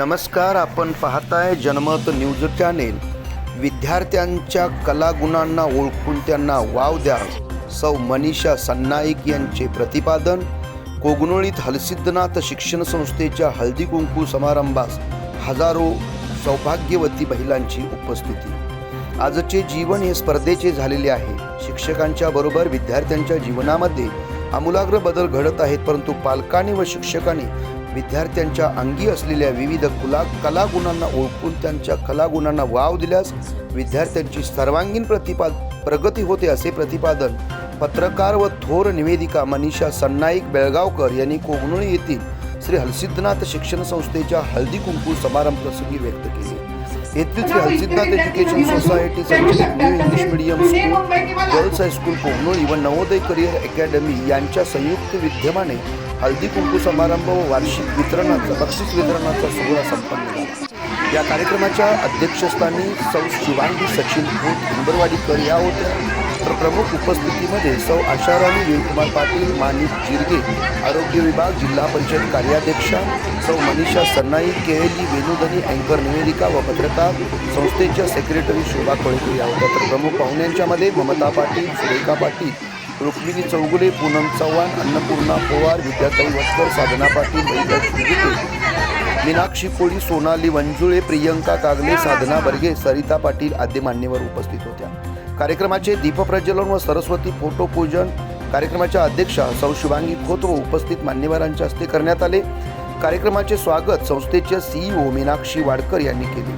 नमस्कार आपण पाहताय जनमत न्यूज चॅनेल. विद्यार्थ्यांच्या कलागुणांना ओळखून त्यांना वाव द्या. सौ मनीषा सन्नाईक यांचे प्रतिपादन. कोगनोळीत हलसिद्धनाथ शिक्षण संस्थेच्या हळदी कुंकू समारंभास हजारो सौभाग्यवती महिलांची उपस्थिती. आजचे जीवन हे स्पर्धेचे झालेले आहे. शिक्षकांच्या बरोबर विद्यार्थ्यांच्या जीवनामध्ये आमूलाग्र बदल घडत आहेत परंतु पालकांनी व शिक्षकांनी विद्यार्थ्यांच्या अंगी असलेल्या विविध कुला कलागुणांना ओळखून त्यांच्या कलागुणांना वाव दिल्यास विद्यार्थ्यांची सर्वांगीण प्रतिपाद प्रगती होते असे प्रतिपादन पत्रकार व थोर निवेदिका मनीषा सन्नाईक बेळगावकर यांनी कोगनोळी येथील श्री हलसिद्धनाथ शिक्षण संस्थेच्या हळदी कुंकू समारंभ प्रसंगी व्यक्त केले. येथील श्री हलसिद्धनाथ एज्युकेशन सोसायटी संचलित new English medium school girls high school Kognoli व नवोदय करिअर अकॅडमी यांच्या संयुक्त विद्यमाने हळदी कुंकू समारंभ व वार्षिक वितरणाचा बक्षीस वितरणाचा सोहळा संपन्न झाला. या कार्यक्रमाच्या अध्यक्षस्थानी सौ शिवांगी सचिन भूत उंबरवाडीकर या होत्या. तर प्रमुख उपस्थितीमध्ये सौ आशाराणी वीरकुमार पाटील मानिक जिरगे आरोग्य विभाग जिल्हा परिषद कार्याध्यक्षा सौ मनीषा सन्नाई केएली विनोदनी वेणुधनी अँकर निवेदिका व पत्रकार संस्थेच्या सेक्रेटरी शोभा कोळेकर या होत्या. तर प्रमुख पाहुण्यांच्यामध्ये ममता पाटील सुरेखा पाटील रुक्मिणी चौगुले पूनम चव्हाण अन्नपूर्णा पवार विद्याताई वटकर साधना पाटील मीनाक्षी कोळी सोनाली वंजुळे प्रियंका कागले साधना बर्गे सरिता पाटील आदी मान्यवर उपस्थित होत्या. कार्यक्रमाचे दीपप्रज्वलन व सरस्वती फोटो पूजन कार्यक्रमाच्या अध्यक्षा सौ शिवांगी खोत व उपस्थित मान्यवरांच्या हस्ते करण्यात आले. कार्यक्रमाचे स्वागत संस्थेच्या सीईओ मीनाक्षी वाडकर यांनी केले.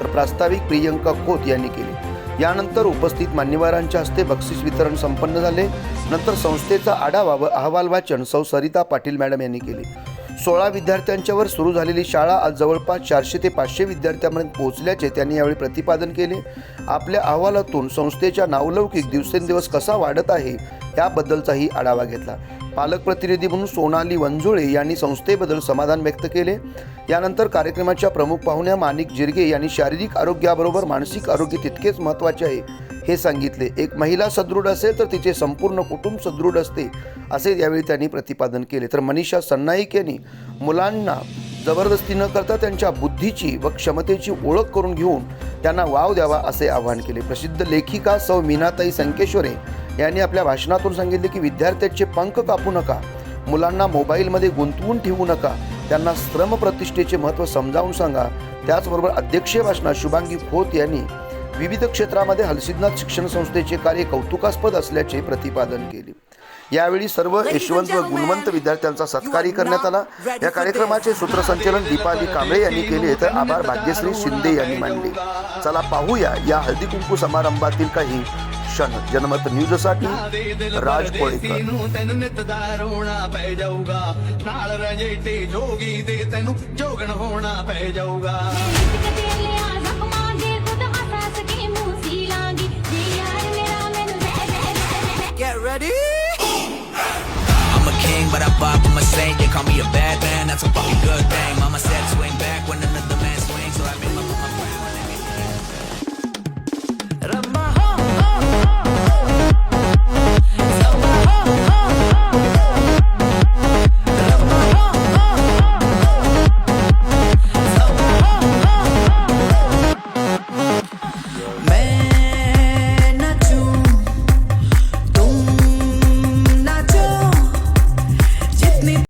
तर प्रास्ताविक प्रियंका खोत यांनी केले. यानंतर उपस्थित मान्यवरांच्या हस्ते बक्षीस वितरण संपन्न झाले. नंतर संस्थेचा आढावा व अहवाल वाचन सौ सरिता पाटील मॅडम यांनी केले. सोळा विद्यार्थ्यांच्यावर सुरू झालेली शाळा आज जवळपास चारशे ते पाचशे विद्यार्थ्यांपर्यंत पोहोचल्याचे त्यांनी यावेळी प्रतिपादन केले. आपल्या अहवालातून संस्थेच्या नावलौकिक दिवसेंदिवस कसा वाढत आहे याबद्दलचाही आढावा घेतला. पालक प्रतिनिधी म्हणून सोनाली वंजुळे यांनी संस्थेबद्दल समाधान व्यक्त केले. यानंतर कार्यक्रमाच्या प्रमुख पाहुण्या माणिक जिरगे यांनी शारीरिक आरोग्याबरोबर मानसिक आरोग्य तितकेच महत्त्वाचे आहे हे सांगितले. एक महिला सदृढ असेल तर तिचे संपूर्ण कुटुंब सदृढ असते असे यावेळी त्यांनी प्रतिपादन केले. तर मनीषा सन्नाईक यांनी मुलांना जबरदस्ती न करता त्यांच्या बुद्धीची व क्षमतेची ओळख करून घेऊन त्यांना वाव द्यावा असे आवाहन केले. प्रसिद्ध लेखिका सौ मीनाताई संकेश्वरे यांनी आपल्या भाषणातून सांगितले की विद्यार्थ्यांचे पंख कापू नका. मुलांना मोबाईलमध्ये गुंतवून ठेवू नका. त्यांना श्रमप्रतिष्ठेचे महत्त्व समजावून सांगा. त्याचबरोबर अध्यक्षीय भाषणात शुभांगी खोत यांनी विविध क्षेत्रामध्ये हलसिद्धनाथ शिक्षण संस्थेचे कार्य कौतुकास्पद असल्याचे प्रतिपादन केले. यावेळी सर्व यशवंत व गुणवंत विद्यार्थ्यांचा सत्कारही करण्यात आला. या कार्यक्रमाचे सूत्रसंचालन दीपाली कांबळे यांनी केले. तर आभार भाग्यश्री शिंदे यांनी मानले. चला पाहूया या हळदी कुंकू समारंभातील काही क्षण जनमत न्यूजसाठी ਰਾਜ ਕੋਲੇਕਰ ਨੂੰ ਤੈਨੂੰ ਨਿਤਦਾਰ ਹੋਣਾ ਪੈ ਜਾਊਗਾ ਨਾਲ ਰਜੇਟੇ ਜੋਗੀ ਦੇ ਤੈਨੂੰ ਜੋਗਣ ਹੋਣਾ ਪੈ ਜਾਊਗਾ Get ready. I'm a king, but I bop, I'm a saint. They call me a bad man, that's a fucking good thing. Mama said swing back when the